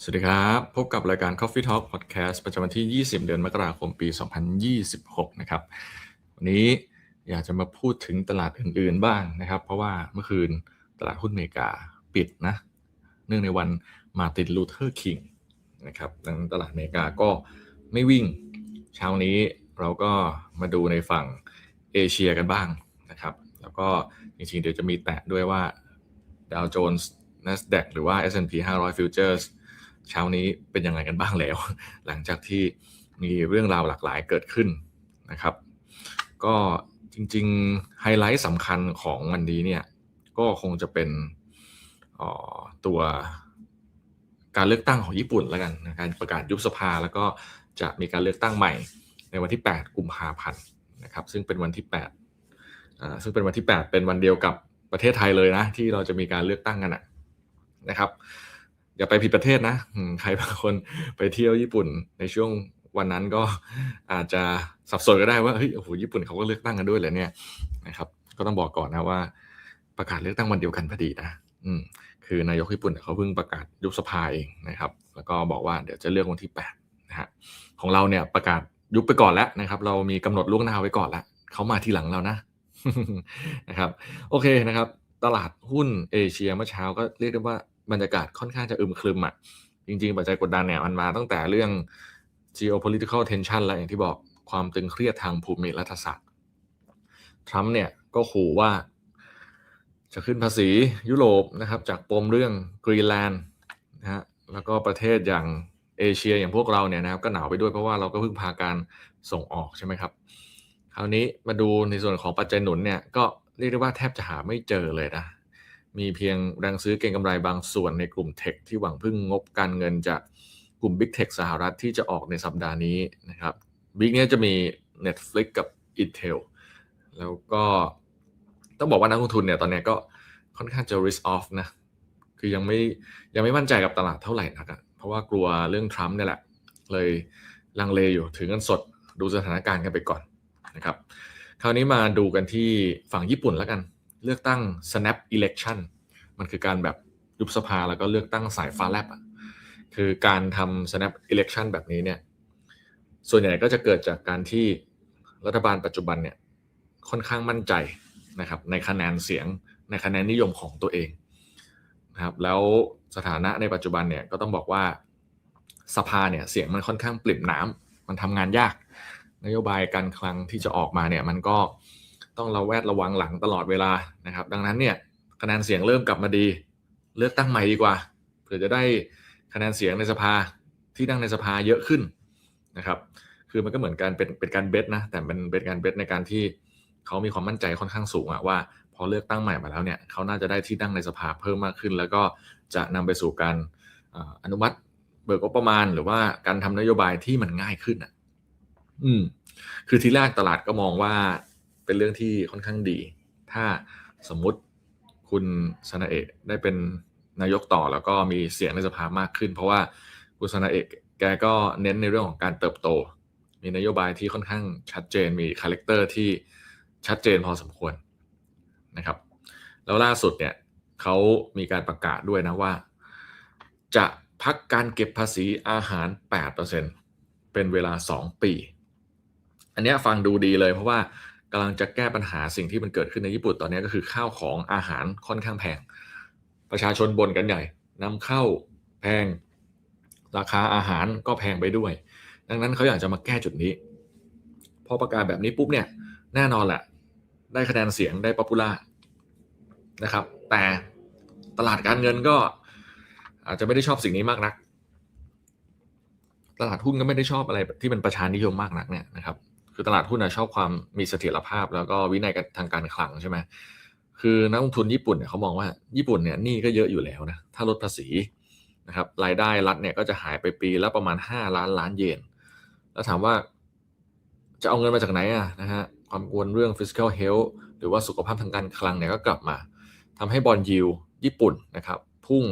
สวัสดีครับ พบกับรายการ Coffee Talk Podcast ประจำวันที่ 20 เดือนมกราคมปี 2026 นะครับ วันนี้อยากจะมาพูดถึงตลาดอื่นๆบ้างนะครับ เพราะว่าเมื่อคืนตลาดหุ้นอเมริกาปิดนะ เนื่องในวันมาตินลูเทอร์คิงนะครับดังนั้นตลาดอเมริกาก็ไม่วิ่ง เช้านี้เราก็มาดูในฝั่งเอเชียกันบ้างนะครับ แล้วก็จริงๆ เดี๋ยวจะมีแตะด้วยว่าดาวโจนส์ NASDAQ หรือว่า S&P 500 Futures เช้านี้เป็นยังไงกันบ้างแล้ว หลังจากที่มีเรื่องราวหลากหลายเกิดขึ้นนะครับ ก็จริงๆไฮไลท์สำคัญของวันนี้เนี่ยก็คงจะเป็นตัวการเลือกตั้งของญี่ปุ่นแล้วกันการประกาศยุบสภาแล้วก็จะมีการเลือกตั้งใหม่ในวันที่ 8 กุมภาพันธ์นะครับซึ่งเป็นวันที่8ซึ่งเป็นวันที่ 8 เป็นวันเดียวกับประเทศไทยเลยนะที่เราจะมีการเลือกตั้งกันนะครับ อย่าไปผิดประเทศนะใครบางคนไปเที่ยวญี่ปุ่นในช่วงวันนั้นก็อาจจะสับสนก็ได้ว่าเฮ้ยโอ้โหญี่ปุ่นเขาก็เลือกตั้งกันด้วยเลยเนี่ยนะครับ ก็ต้องบอกก่อนนะว่า ประกาศเลือกตั้งวันเดียวกันพอดีนะอืมคือนายกญี่ปุ่นเขาเพิ่งประกาศยุบสภาเองนะครับ แล้วก็บอกว่าเดี๋ยวจะเลือกวันที่8นะฮะของเราเนี่ยประกาศยุบไปก่อนแล้วนะครับ เรามีกำหนดล่วงหน้าไว้ก่อนแล้วเขามาทีหลังเรานะนะครับ โอเคนะครับ ตลาดหุ้นเอเชียเมื่อเช้าก็เรียกได้ว่า บรรยากาศค่อนข้างจะอึมครึมอะจริง ๆ ปัจจัยกดดันเนี่ยมันมาตั้งแต่เรื่อง geopolitical tension แล้วอย่างที่บอกความตึงเครียดทางภูมิรัฐศาสตร์ทรัมป์เนี่ยก็ขู่ว่าจะขึ้นภาษียุโรปนะครับ จากปมเรื่องกรีนแลนด์นะฮะแล้วก็ประเทศอย่างเอเชียอย่างพวกเราเนี่ยนะครับ ก็หนาวไปด้วยเพราะว่าเราก็เพึ่งพาการส่งออกใช่ไหมครับ คราวนี้มาดูในส่วนของปัจจัยหนุนเนี่ยก็เรียกได้ว่าแทบจะหาไม่เจอเลยนะ มีเพียงแรงซื้อเก็งกำไรบางส่วนในกลุ่มเทคที่หวังพึ่งงบการเงินจากกลุ่ม Big Tech สหรัฐที่จะออกในสัปดาห์นี้นะครับบิ๊กเนี้ยจะมี Netflix กับ Intel แล้วก็ต้องบอกว่านักลงทุนเนี่ยตอนนี้ก็ค่อนข้างจะ risk off นะ คือยังไม่ยังไม่มั่นใจกับตลาดเท่าไหร่นักเพราะว่ากลัวเรื่องทรัมป์เนี่แหละ เลยลังเลอยู่ถือเงินสดดูสถานการณ์กันไปก่อนนะครับ คราวนี้มาดูกันที่ฝั่งญี่ปุ่นแล้วกัน เลือกตั้ง snap election มันคือการแบบยุบสภาแล้วก็เลือกตั้งสายฟ้าแลบอะคือการทำ snap election แบบนี้เนี่ย ส่วนใหญ่ก็จะเกิดจากการที่รัฐบาลปัจจุบันเนี่ยค่อนข้างมั่นใจนะครับในคะแนนเสียงในคะแนนนิยมของตัวเองนะครับแล้วสถานะในปัจจุบันเนี่ยก็ต้องบอกว่าสภาเนี่ยเสียงมันค่อนข้างปริ่มน้ำมันทำงานยาก นโยบายการคลังที่จะออกมาเนี่ยมันก็ ต้องระแวดระวังหลังตลอดเวลานะครับ ดังนั้นเนี่ยคะแนนเสียงเริ่มกลับมาดี เลือกตั้งใหม่ดีกว่าเผื่อจะได้คะแนนเสียงในสภาที่นั่งในสภาเยอะขึ้นนะครับ คือมันก็เหมือนการเป็นเป็นการเบสนะแต่เป็นเป็นการเบสในการที่เขามีความมั่นใจค่อนข้างสูงอะว่า พอเลือกตั้งใหม่มาแล้วเนี่ยเขาน่าจะได้ที่นั่งในสภาเพิ่มมากขึ้น แล้วก็จะนำไปสู่การอนุมัติเบิกงบประมาณ หรือว่าการทำนโยบายที่มันง่ายขึ้นอะ อืม คือทีแรกตลาดก็มองว่า เป็นเรื่องที่ค่อนข้างดี ถ้าสมมุติคุณสนาเอะได้เป็นนายกต่อแล้วก็มีเสียงในสภามากขึ้น เพราะว่าคุณสนาเอะแกก็เน้นในเรื่องของการเติบโต มีนโยบายที่ค่อนข้างชัดเจนมีคาแรคเตอร์ที่ชัดเจนพอสมควรนะครับ แล้วล่าสุดเนี่ยเขามีการประกาศด้วยนะว่า จะพักการเก็บภาษีอาหาร 8%เป็นเวลา 2 ปี อันนี้ฟังดูดีเลยเพราะว่า กำลังจะแก้ปัญหาสิ่งที่มันเกิดขึ้นในญี่ปุ่นตอนนี้ก็คือข้าวของอาหารค่อนข้างแพง ประชาชนบ่นกันใหญ่นำเข้าแพง ราคาอาหารก็แพงไปด้วย ดังนั้นเขาอยากจะมาแก้จุดนี้ พอประกาศแบบนี้ปุ๊บเนี่ยแน่นอนแหละได้คะแนนเสียงได้ป๊อปปูล่านะครับ แต่ตลาดการเงินก็อาจจะไม่ได้ชอบสิ่งนี้มากนัก ตลาดหุ้นก็ไม่ได้ชอบอะไรที่เป็นประชานิยมมากนักเนี่ยนะครับ คือตลาดหุ้นชอบความมีเสถียรภาพ แล้วก็วินัยทางการคลังใช่ไหมคือนักลงทุนญี่ปุ่นเนี่ยเขามองว่าญี่ปุ่นเนี่ยนี่ก็เยอะอยู่แล้วนะถ้าลดภาษีนะครับรายได้รัฐเนี่ยก็จะหายไปปีละประมาณ 5 ล้านล้านเยน แล้วถามว่าจะเอาเงินมาจากไหนอะนะฮะความกังวลเรื่อง fiscal health หรือว่าสุขภาพทางการคลังเนี่ยก็กลับมาทำให้บอลยิวญี่ปุ่นนะครับพุ่ง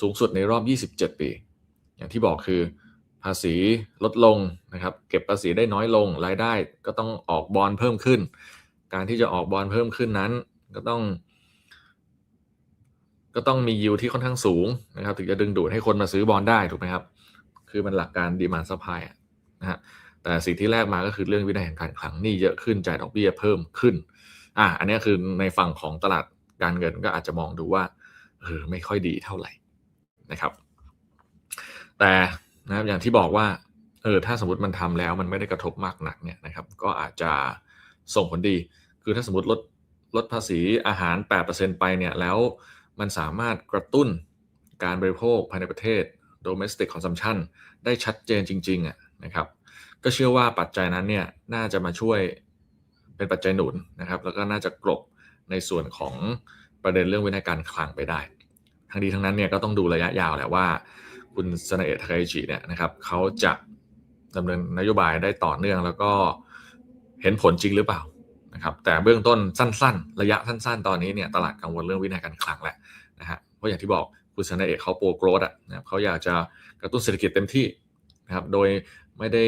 สูงสุดในรอบ 27 ปี อย่างที่บอกคือ ภาษีลดลงนะครับ เก็บภาษีได้น้อยลงรายได้ก็ต้องออกบอลเพิ่มขึ้น การที่จะออกบอลเพิ่มขึ้นนั้น ก็ต้อง ก็ต้องมียิวที่ค่อนข้างสูงนะครับ ถึงจะดึงดูดให้คนมาซื้อบอลได้ถูกไหมครับ คือมันหลักการดีมานซัพพลายนะฮะแต่สิ่งที่แรกมาก็คือเรื่องวินัยแห่งการคลังหนี่เยอะขึ้นจ่ายดอกเบี้ยเพิ่มขึ้นอะอันนี้คือในฝั่งของตลาดการเงินก็อาจจะมองดูว่าเออไม่ค่อยดีเท่าไหร่นะครับ แต่ นะครับอย่างที่บอกว่าเออถ้าสมมติมันทำแล้วมันไม่ได้กระทบมากหนักเนี่ยนะครับ ก็อาจจะส่งผลดี คือถ้าสมมติลดลดภาษีอาหาร 8%ไปเนี่ยแล้วมันสามารถกระตุ้นการบริโภคภายในประเทศ domestic consumption ได้ชัดเจนจริงๆอะนะครับ ก็เชื่อว่าปัจจัยนั้นเนี่ยน่าจะมาช่วยเป็นปัจจัยหนุนนะครับ แล้วก็น่าจะกลบในส่วนของประเด็นเรื่องวินัยการคลังไปได้ ทั้งนี้ทั้งนั้นเนี่ยก็ต้องดูระยะยาวแหละว่า คุณสนเอะทาเคจิเนี่ยนะครับเขาจะดำเนินนโยบายได้ต่อเนื่องแล้วก็เห็นผลจริงหรือเปล่านะครับแต่เบื้องต้นสั้น ๆ ระยะสั้น ๆ ตอนนี้เนี่ยตลาดกังวลเรื่องวินัยการคลังแหละนะฮะเพราะอย่างที่บอกคุณสนเอะเขาโปรโกรดอะนะเขาอยากจะกระตุ้นเศรษฐกิจเต็มที่นะครับโดยไม่ได้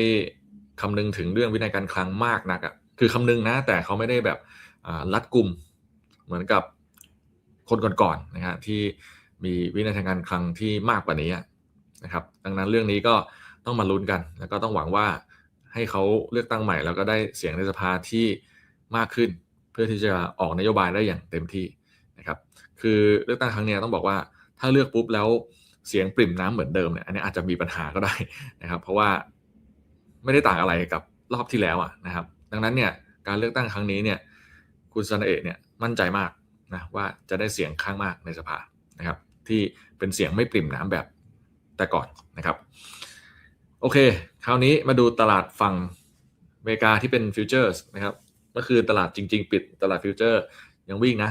คำนึงถึงเรื่องวินัยการคลังมากนักอะคือคำนึงนะแต่เขาไม่ได้แบบรัดกลุ่มเหมือนกับคนก่อนๆนะฮะที่มีวินัยทางการคลังที่มากกว่านี้ นะครับ ดังนั้นเรื่องนี้ก็ต้องมาลุ้นกัน แล้วก็ต้องหวังว่าให้เขาเลือกตั้งใหม่ แล้วก็ได้เสียงในสภาที่มากขึ้น เพื่อที่จะออกนโยบายได้อย่างเต็มที่นะครับ คือเลือกตั้งครั้งนี้ต้องบอกว่าถ้าเลือกปุ๊บแล้วเสียงปริ่มน้ำเหมือนเดิมเนี่ยอันนี้อาจจะมีปัญหาก็ได้นะครับ เพราะว่าไม่ได้ต่างอะไรกับรอบที่แล้วอะนะครับ ดังนั้นเนี่ยการเลือกตั้งครั้งนี้เนี่ยคุณซานเอะเนี่ยมั่นใจมากนะว่าจะได้เสียงข้างมากในสภานะครับ ที่เป็นเสียงไม่ปริ่มน้ำแบบ แต่ก่อนนะครับ โอเค คราวนี้มาดูตลาดฝั่งอเมริกาที่เป็นฟิวเจอร์สนะครับก็คือตลาดจริง ๆ ปิดตลาดฟิวเจอร์ยังวิ่งนะ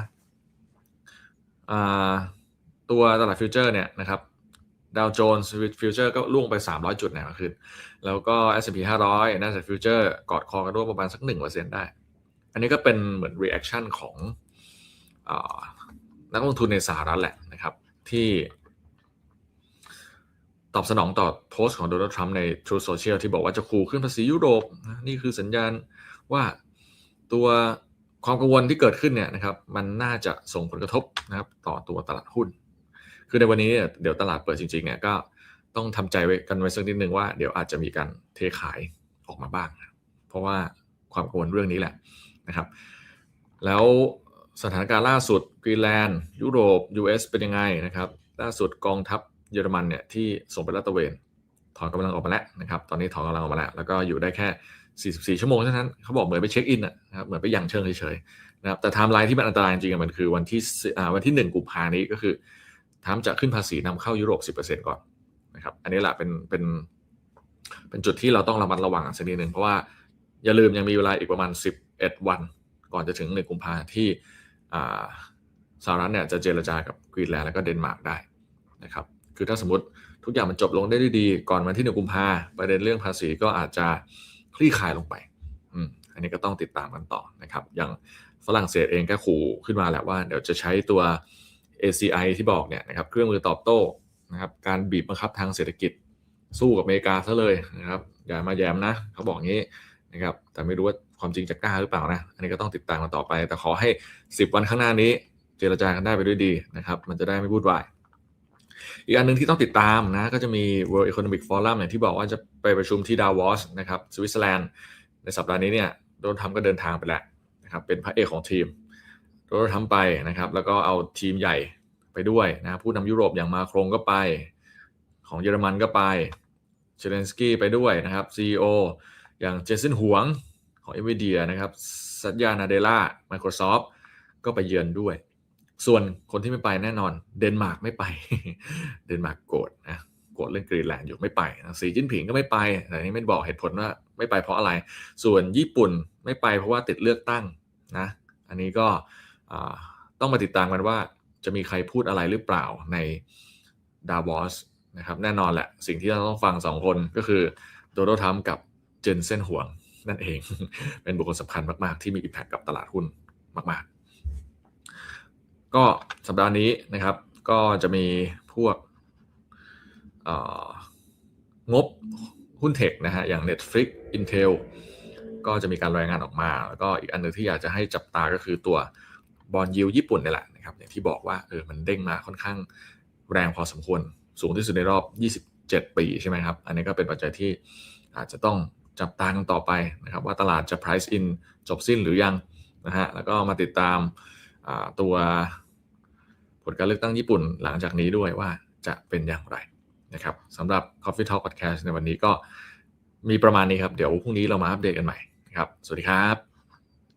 ตัวตลาดฟิวเจอร์เนี่ยนะครับดาวโจนส์ฟิวเจอร์ก็ล่วงไป 300 จุดนะคืนแล้วก็ S&P 500 NASDAQ ฟิวเจอร์กอดคอกันร่วมประมาณสัก1%ได้ อันนี้ก็เป็นเหมือน reaction ของอนักลงทุนในสหรัฐแหละนะครับ ที่ ตอบสนองต่อโพสต์ของโดนัลด์ทรัมป์ใน True Social ที่บอกว่าจะขู่ขึ้นภาษียุโรป นี่คือสัญญาณว่าตัวความกังวลที่เกิดขึ้นเนี่ยนะครับมันน่าจะส่งผลกระทบนะครับต่อตัวตลาดหุ้น คือในวันนี้เดี๋ยวตลาดเปิดจริงๆเนี่ยก็ต้องทำใจไว้กันไว้สักนิดนึงว่าเดี๋ยวอาจจะมีการเทขายออกมาบ้าง เพราะว่าความกังวลเรื่องนี้แหละนะครับแล้วสถานการณ์ล่าสุดกรีนแลนด์ยุโรป US เป็นยังไงนะครับล่าสุดกองทัพ เยอรมันเนี่ยที่ส่งไปลาดตระเวนถอนกำลังออกมาแล้วนะครับ ตอนนี้ถอนกำลังออกมาแล้ว แล้วก็อยู่ได้แค่ 44 ชั่วโมงเท่านั้น เขาบอกเหมือนไปเช็คอินนะครับ เหมือนไปยังเชิงเฉยๆนะครับ แต่ไทม์ไลน์ที่มันอันตรายจริงๆมันคือวันที่วันที่ 1 กุมภานี้ก็คือทามจะขึ้นภาษีนำเข้ายุโรป 10%ก่อนนะครับ อันนี้แหละเป็นเป็นเป็นจุดที่เราต้องระมัดระวังสักนิดหนึ่งเพราะว่าอย่าลืมยังมีเวลาอีกประมาณ 11 วัน ก่อนจะถึง 1 กุมภาที่สหรัฐเนี่ยจะเจรจากับกรีนแลนด์แล้วก็เดนมาร์กได้นะครับ คือถ้าสมมติทุกอย่างมันจบลงได้ด้วยดี ก่อนวันที่หนึ่งกุมภาประเด็นเรื่องภาษีก็อาจจะคลี่คลายลงไปอืมอันนี้ก็ต้องติดตามกันต่อนะครับ อย่างฝรั่งเศสเองก็ขู่ขึ้นมาแหละว่าเดี๋ยวจะใช้ตัว ACI ที่บอกเนี่ยนะครับเครื่องมือตอบโต้นะครับการบีบบังคับทางเศรษฐกิจสู้กับอเมริกาซะเลยนะครับอย่ามาแย้มนะเขาบอกงี้นะครับแต่ไม่รู้ว่าความจริงจะกล้าหรือเปล่านะอันนี้ก็ต้องติดตามกันต่อไป แต่ขอให้ 10 วันข้างหน้านี้ เจรจากันได้ไปด้วยดีนะครับ มันจะได้ไม่พูดวาย อีกอันหนึ่งที่ต้องติดตามนะก็จะมี World Economic Forum อย่างที่บอกว่าจะไปประชุมที่ดาวอสนะครับสวิตเซอร์แลนด์ในสัปดาห์นี้เนี่ยโดนทำก็เดินทางไปแล้วนะครับเป็นพระเอกของทีมโดนทำไปนะครับแล้วก็เอาทีมใหญ่ไปด้วยนะผู้นำยุโรปอย่างมาโครงก็ไป ของเยอรมันก็ไปเชเลนสกี้ไปด้วยนะครับ CEO อย่างเจสันหวงของ NVIDIA นะครับสัญญานาเดล่า Microsoft ก็ไปเยือนด้วย ส่วนคนที่ไม่ไปแน่นอน เดนมาร์กไม่ไป เดนมาร์กโกรธนะโกรธเรื่องกรีนแลนด์อยู่ไม่ไปสีจิ้นผิงก็ไม่ไปแต่นี้ไม่บอกเหตุผลว่าไม่ไปเพราะอะไร ส่วนญี่ปุ่นไม่ไปเพราะว่าติดเลือกตั้งนะอันนี้ก็ต้องมาติดตามกันว่าจะมีใครพูดอะไรหรือเปล่าในดาวอสนะครับแน่นอนแหละสิ่งที่เราต้องฟังสองคนก็คือโดโดทัมกับเจนเซนห่วงนั่นเอง เป็นบุคคลสำคัญมาก ๆ ที่มีอิมแพคกับตลาดหุ้นมาก ๆ ก็สัปดาห์นี้นะครับ ก็จะมีพวกงบหุ้นเทคนะฮะอย่าง Netflix Intel ก็จะมีการรายงานออกมา แล้วก็อีกอันนึงที่อยากจะให้จับตาก็คือตัวบอลยิวญี่ปุ่นนี่แหละนะครับอย่างที่บอกว่าเออมันเด้งมาค่อนข้างแรงพอสมควร สูงที่สุดในรอบ 27 ปีใช่ไหมครับ อันนี้ก็เป็นปัจจัยที่อาจจะต้องจับตากันต่อไปนะครับว่าตลาดจะ price in จบสิ้นหรือยังนะฮะแล้วก็มาติดตาม ตัวผลการเลือกตั้งญี่ปุ่นหลังจากนี้ด้วยว่าจะเป็นอย่างไรนะครับสำหรับ Coffee Talk Podcast ในวันนี้ก็มีประมาณนี้ครับ เดี๋ยวพรุ่งนี้เรามาอัปเดตกันใหม่ครับ สวัสดีครับ